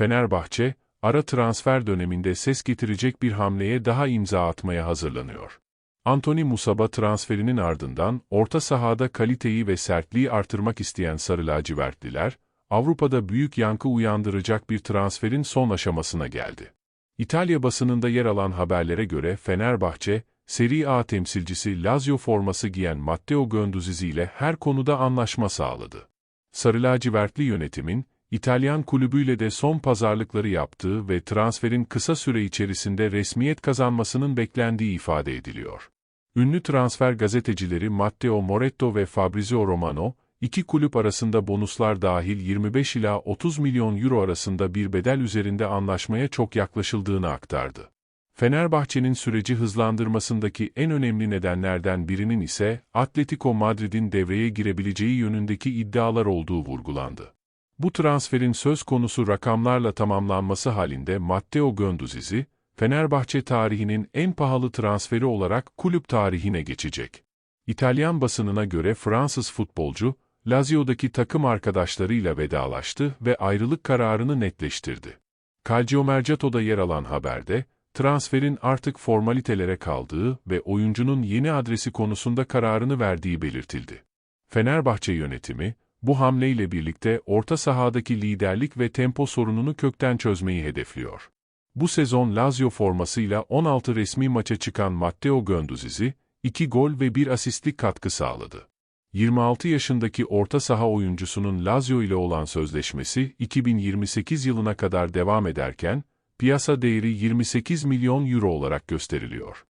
Fenerbahçe, ara transfer döneminde ses getirecek bir hamleye daha imza atmaya hazırlanıyor. Anthony Musaba transferinin ardından orta sahada kaliteyi ve sertliği artırmak isteyen Sarı lacivertliler, Avrupa'da büyük yankı uyandıracak bir transferin son aşamasına geldi. İtalya basınında yer alan haberlere göre Fenerbahçe, Serie A temsilcisi Lazio forması giyen Matteo Göndüzizi ile her konuda anlaşma sağladı. Sarı lacivertli yönetimin, İtalyan kulübüyle de son pazarlıkları yaptığı ve transferin kısa süre içerisinde resmiyet kazanmasının beklendiği ifade ediliyor. Ünlü transfer gazetecileri Matteo Moretto ve Fabrizio Romano, iki kulüp arasında bonuslar dahil 25 ila 30 milyon euro arasında bir bedel üzerinde anlaşmaya çok yaklaşıldığını aktardı. Fenerbahçe'nin süreci hızlandırmasındaki en önemli nedenlerden birinin ise Atletico Madrid'in devreye girebileceği yönündeki iddialar olduğu vurgulandı. Bu transferin söz konusu rakamlarla tamamlanması halinde Matteo Göndüzizi, Fenerbahçe tarihinin en pahalı transferi olarak kulüp tarihine geçecek. İtalyan basınına göre Fransız futbolcu, Lazio'daki takım arkadaşlarıyla vedalaştı ve ayrılık kararını netleştirdi. Calciomercato'da yer alan haberde, transferin artık formalitelere kaldığı ve oyuncunun yeni adresi konusunda kararını verdiği belirtildi. Fenerbahçe yönetimi, bu hamleyle birlikte orta sahadaki liderlik ve tempo sorununu kökten çözmeyi hedefliyor. Bu sezon Lazio formasıyla 16 resmi maça çıkan Matteo Göndüzizi, 2 gol ve 1 asistlik katkı sağladı. 26 yaşındaki orta saha oyuncusunun Lazio ile olan sözleşmesi 2028 yılına kadar devam ederken, piyasa değeri 28 milyon euro olarak gösteriliyor.